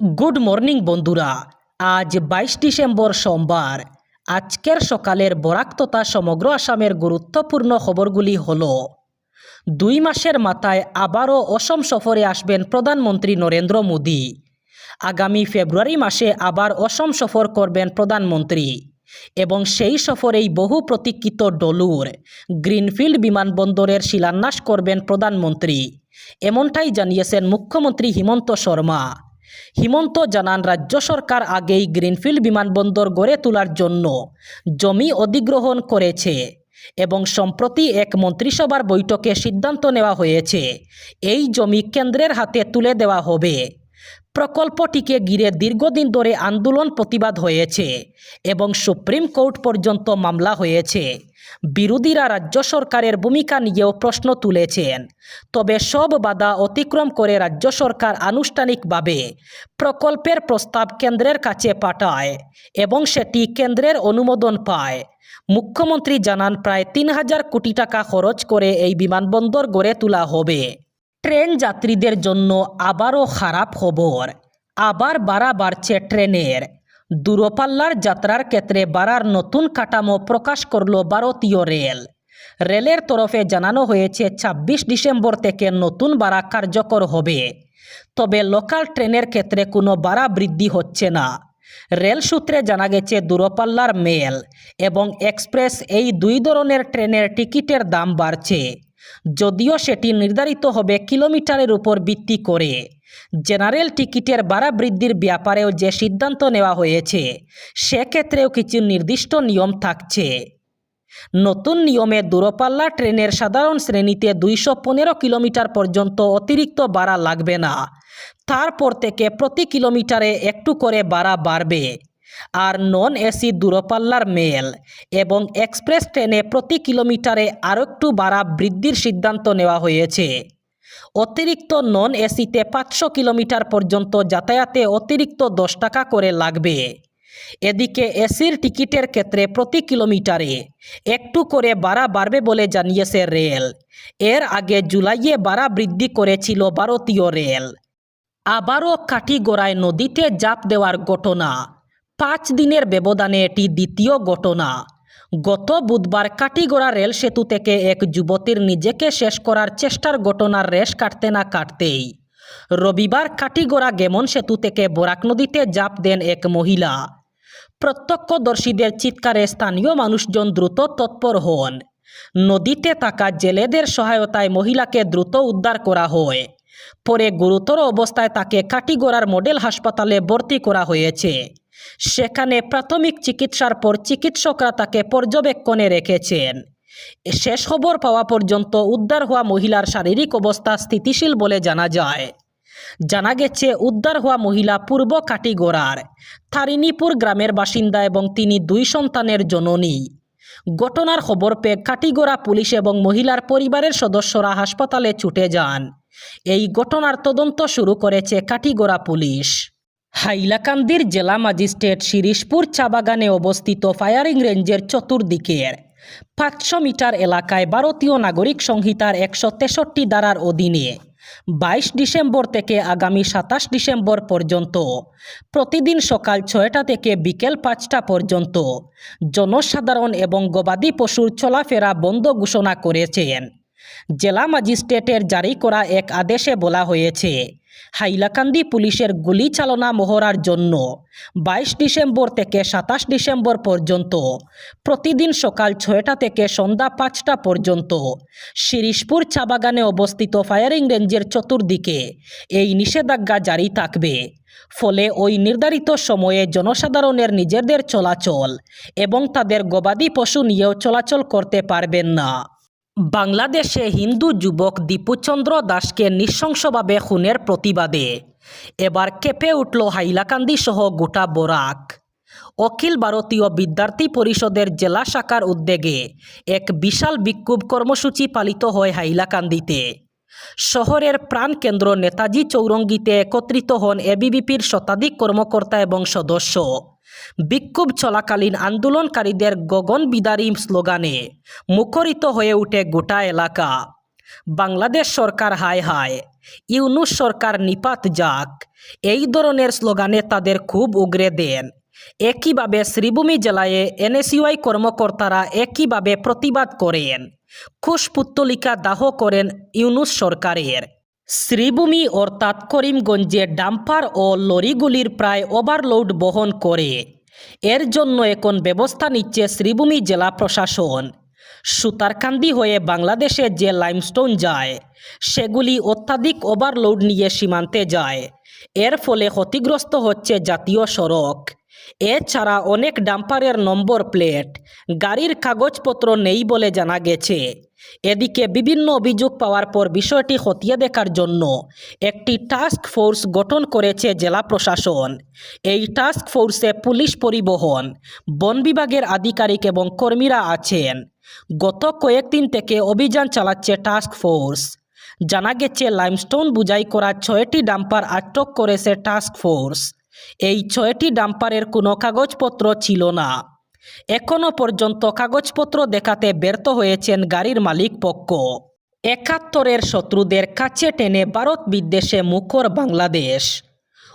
Good morning বন্ধুরা। আজ বাইশ ডিসেম্বর সোমবার। আজকের সকালের বরাক তথা সমগ্র আসামের গুরুত্বপূর্ণ খবরগুলি হল, দুই মাসের মাথায় আবারও অসম সফরে আসবেন প্রধানমন্ত্রী নরেন্দ্র মোদী। আগামী ফেব্রুয়ারি মাসে আবার অসম সফর করবেন প্রধানমন্ত্রী এবং সেই সফরেই বহু প্রতীক্ষিত ডলুর গ্রিনফিল্ড বিমানবন্দরের শিলান্যাস করবেন প্রধানমন্ত্রী। এমনটাই জানিয়েছেন মুখ্যমন্ত্রী হিমন্ত শর্মা। হিমন্ত জানান, রাজ্য সরকার আগেই গ্রিনফিল্ড বিমানবন্দর গড়ে তোলার জন্য জমি অধিগ্রহণ করেছে এবং সম্প্রতি এক মন্ত্রিসভার বৈঠকে সিদ্ধান্ত নেওয়া হয়েছে, এই জমি কেন্দ্রের হাতে তুলে দেওয়া হবে। প্রকল্পটিকে ঘিরে দীর্ঘদিন ধরে আন্দোলন প্রতিবাদ হয়েছে এবং সুপ্রিম কোর্ট পর্যন্ত মামলা হয়েছে। বিরোধীরা রাজ্য সরকারের ভূমিকা নিয়েও প্রশ্ন তুলেছেন। তবে সব বাধা অতিক্রম করে রাজ্য সরকার আনুষ্ঠানিকভাবে প্রকল্পের প্রস্তাব কেন্দ্রের কাছে পাঠায় এবং সেটি কেন্দ্রের অনুমোদন পায়। মুখ্যমন্ত্রী জানান, প্রায় তিন হাজার কোটি টাকা খরচ করে এই বিমানবন্দর গড়ে তোলা হবে। ট্রেন যাত্রীদের জন্য আবারও খারাপ খবর। আবার বাড়া বাড়ছে ট্রেনের। দূরপাল্লার যাত্রার ক্ষেত্রে বাড়ার নতুন কাঠামো প্রকাশ করল ভারতীয় রেল। রেলের তরফে জানানো হয়েছে ২৬ ডিসেম্বর থেকে নতুন বাড়া কার্যকর হবে। তবে লোকাল ট্রেনের ক্ষেত্রে কোনো বাড়া বৃদ্ধি হচ্ছে না। রেল সূত্রে জানা গেছে, দূরপাল্লার মেল এবং এক্সপ্রেস এই দুই ধরনের ট্রেনের টিকিটের দাম বাড়ছে। যদিও সেটি নির্ধারিত হবে কিলোমিটারের উপর ভিত্তি করে। জেনারেল টিকিটের ভাড়া বৃদ্ধির ব্যাপারেও যে সিদ্ধান্ত নেওয়া হয়েছে, সেক্ষেত্রেও কিছু নির্দিষ্ট নিয়ম থাকছে। নতুন নিয়মে দূরপাল্লা ট্রেনের সাধারণ শ্রেণীতে দুইশো পনেরো কিলোমিটার পর্যন্ত অতিরিক্ত ভাড়া লাগবে না। তারপর থেকে প্রতি কিলোমিটারে একটু করে ভাড়া বাড়বে। আর নন এসি দূরপাল্লার মেল এবং এক্সপ্রেস ট্রেনে প্রতি কিলোমিটারে আরও একটু ভাড়া বৃদ্ধির সিদ্ধান্ত নেওয়া হয়েছে। অতিরিক্ত নন এসিতে পাঁচশো কিলোমিটার পর্যন্ত যাতায়াতে অতিরিক্ত দশ টাকা করে লাগবে। এদিকে এসির টিকিটের ক্ষেত্রে প্রতি কিলোমিটারে একটু করে বাড়া বাড়বে বলে জানিয়েছে রেল। এর আগে জুলাইয়ে বাড়া বৃদ্ধি করেছিল ভারতীয় রেল। আবারও কাঠিগড়ায় নদীতে জাপ দেওয়ার ঘটনা। পাঁচ দিনের ব্যবধানে এটি দ্বিতীয় ঘটনা। গত বুধবার কাটিগড়া রেল সেতু থেকে এক যুবতীর নিজেকে শেষ করার চেষ্টার ঘটনার রেশ কাটতে না কাটতেই। রবিবার কাটিগড়া গেমন সেতু থেকে বরাক নদীতে জাপ দেন এক মহিলা। প্রত্যক্ষদর্শীদের চিৎকারে স্থানীয় মানুষজন দ্রুত তৎপর হন। নদীতে থাকা জেলেদের সহায়তায় মহিলাকে দ্রুত উদ্ধার করা হয়। পরে গুরুতর অবস্থায় তাকে কাটিগড়ার মডেল হাসপাতালে ভর্তি করা হয়েছে। সেখানে প্রাথমিক চিকিৎসার পর চিকিৎসকরা তাকে পর্যবেক্ষণে রেখেছেন। শেষ খবর পাওয়া পর্যন্ত উদ্ধার হওয়া মহিলার শারীরিক অবস্থা স্থিতিশীল বলে জানা যায়। জানা গেছে, উদ্ধার হওয়া মহিলা পূর্ব কাটিগড়ার তারিণীপুর গ্রামের বাসিন্দা এবং তিনি দুই সন্তানের জননী। ঘটনার খবর পেয়ে কাটিগড়া পুলিশ এবং মহিলার পরিবারের সদস্যরা হাসপাতালে ছুটে যান। এই ঘটনার তদন্ত শুরু করেছে কাটিগড়া পুলিশ। হাইলাকান্দির জেলা ম্যাজিস্ট্রেট শিরিশপুর চা বাগানে অবস্থিত ফায়ারিং রেঞ্জের চতুর্দিকের পাঁচশো মিটার এলাকায় ভারতীয় নাগরিক সংহিতার একশো তেষট্টি ধারার অধীনে বাইশ ডিসেম্বর থেকে আগামী সাতাশ ডিসেম্বর পর্যন্ত, প্রতিদিন সকাল ছয়টা থেকে বিকেল পাঁচটা পর্যন্ত জনসাধারণ এবং গবাদি পশুর চলাফেরা বন্ধ ঘোষণা করেছেন। জেলা ম্যাজিস্ট্রেটের জারি করা এক আদেশে বলা হয়েছে হাইলাকান্দি পুলিশের গুলি চালনা মহড়ার জন্য বাইশ ডিসেম্বর থেকে সাতাশ ডিসেম্বর পর্যন্ত, প্রতিদিন সকাল ছয়টা থেকে সন্ধ্যা পাঁচটা পর্যন্ত শিরিশপুর চা বাগানে অবস্থিত ফায়ারিং রেঞ্জের চতুর্দিকে এই নিষেধাজ্ঞা জারি থাকবে। ফলে ওই নির্ধারিত সময়ে জনসাধারণের নিজেদের চলাচল এবং তাদের গবাদি পশু নিয়েও চলাচল করতে পারবেন না। বাংলাদেশে হিন্দু যুবক দীপুচন্দ্র দাসকে নৃশংসভাবে খুনের প্রতিবাদে। এবার কেঁপে উঠল হাইলাকান্দি সহ গোটা বরাক। অখিল ভারতীয় বিদ্যার্থী পরিষদের জেলা শাখার উদ্যোগে এক বিশাল বিক্ষোভ কর্মসূচি পালিত হয় হাইলাকান্দিতে। শহরের প্রাণকেন্দ্র নেতাজি চৌরঙ্গিতে একত্রিত হন এবিভিপির শতাধিক কর্মকর্তা এবং সদস্য। বিক্ষোভ চলাকালীন আন্দোলনকারীদের গগন বিদারী স্লোগানে মুখরিত হয়ে ওঠে গোটা এলাকা। বাংলাদেশ সরকার হায় হায় ইউনুস সরকার নিপাত যাক, এই ধরনের স্লোগানে তাদের খুব উগরে দেন। একইভাবে শ্রীভূমি জেলায় এনএসইউআই কর্মকর্তারা একইভাবে প্রতিবাদ করেন। খুশপুত্তলিকা দাহ করেন ইউনুস সরকারের। শ্রীভূমি অর্থাৎ করিমগঞ্জে ডাম্পার ও লরিগুলির প্রায় ওভারলোড বহন করে। এর জন্য এখন ব্যবস্থা নিচ্ছে শ্রীভূমি জেলা প্রশাসন। সুতারকান্দি হয়ে বাংলাদেশে যে লাইমস্টোন যায়, সেগুলি অত্যাধিক ওভারলোড নিয়ে সীমান্তে যায়। এর ফলে ক্ষতিগ্রস্ত হচ্ছে জাতীয় সড়ক। এছাড়া অনেক ডাম্পারের নম্বর প্লেট, গাড়ির কাগজপত্র নেই বলে জানা গেছে। এদিকে বিভিন্ন অভিযোগ পাওয়ার পর বিষয়টি খতিয়ে দেখার জন্য একটি টাস্ক ফোর্স গঠন করেছে জেলা প্রশাসন। এই টাস্ক ফোর্সে পুলিশ পরিবহন, বন বিভাগের আধিকারিক এবং কর্মীরা আছেন। গত কয়েকদিন থেকে অভিযান চালাচ্ছে টাস্ক ফোর্স জানা গেছে লাইমস্টোন বুঝাই করা ছয়টি ডাম্পার আটক করেছে টাস্ক ফোর্স এই ছয়টি ডাম্পারের কোনো কাগজপত্র ছিল না। এখনও পর্যন্ত কাগজপত্র দেখাতে ব্যর্থ হয়েছেন গাড়ির মালিক পক্ষ। একাত্তরের শত্রুদের কাছে টেনে ভারত বিদ্বেষে মুখর বাংলাদেশ।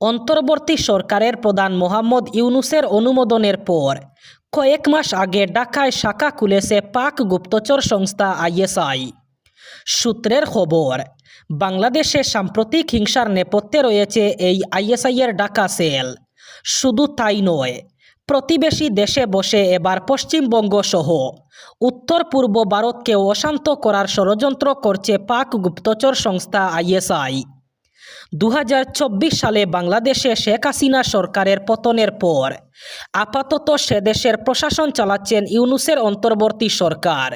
অন্তর্বর্তী সরকারের প্রধান মোহাম্মদ ইউনুসের অনুমোদনের পর কয়েক মাস আগে ঢাকায় শাখা খুলেছে পাক গুপ্তচর সংস্থা আইএসআই। সূত্রের খবর, বাংলাদেশে সাম্প্রতিক হিংসার নেপথ্যে রয়েছে এই আইএসআইয়ের ডাকা সেল। শুধু তাই নয় প্রতিবেশী দেশে বসে এবার পশ্চিমবঙ্গ সহ উত্তর পূর্ব ভারতকে অশান্ত করার ষড়যন্ত্র করছে পাক গুপ্তচর সংস্থা আইএসআই। দু হাজার চব্বিশ সালে বাংলাদেশে শেখ হাসিনা সরকারের পতনের পর আপাতত সে দেশের প্রশাসন চালাচ্ছেন ইউনুসের অন্তর্বর্তী সরকার।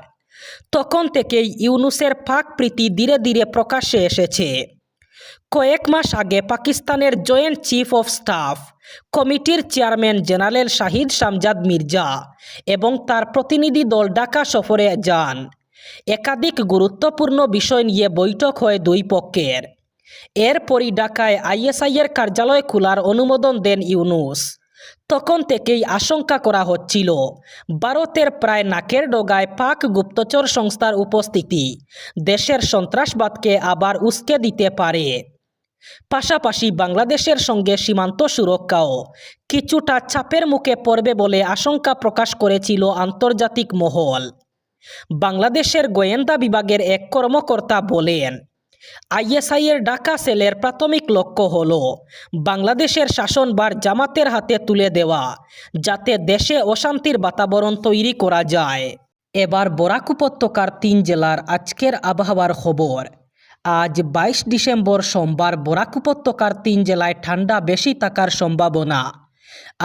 তখন থেকেই ইউনুসের পাক প্রীতি ধীরে ধীরে প্রকাশ্যে এসেছে। কয়েক মাস আগে পাকিস্তানের জয়েন্ট চিফ অফ স্টাফ, কমিটির চেয়ারম্যান জেনারেল শাহিদ সামজাদ মির্জা এবং তার প্রতিনিধি দল ঢাকা সফরে যান। একাধিক গুরুত্বপূর্ণ বিষয় নিয়ে বৈঠক হয় দুই পক্ষের। এরপরই ঢাকায় আইএসআইয়ের কার্যালয় খোলার অনুমোদন দেন ইউনুস। তখন থেকেই আশঙ্কা করা হচ্ছিল। ভারতের প্রায় নাকের ডগায় পাক গুপ্তচর সংস্থার উপস্থিতি। দেশের সন্ত্রাসবাদকে আবার উস্কে দিতে পারে। পাশাপাশি বাংলাদেশের সঙ্গে সীমান্ত সুরক্ষাও কিছুটা চাপের মুখে পড়বে বলে আশঙ্কা প্রকাশ করেছিল আন্তর্জাতিক মহল। বাংলাদেশের গোয়েন্দা বিভাগের এক কর্মকর্তা বলেন আইএসআইয়ের ডাকা সেলের প্রাথমিক লক্ষ্য হল বাংলাদেশের শাসনবার জামাতের হাতে তুলে দেওয়া, যাতে দেশে অশান্তির বাতাবরণ তৈরি করা যায়। এবার বরাক উপত্যকার তিন জেলার আজকের আবহাওয়ার খবর। আজ বাইশ ডিসেম্বর সোমবার বরাক উপত্যকার তিন জেলায় ঠান্ডা বেশি থাকার সম্ভাবনা।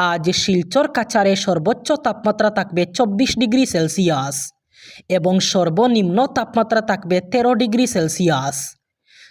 আজ শিলচর কাছারে সর্বোচ্চ তাপমাত্রা থাকবে চব্বিশ ডিগ্রি সেলসিয়াস এবং সর্বনিম্ন তাপমাত্রা থাকবে তেরো ডিগ্রি সেলসিয়াস।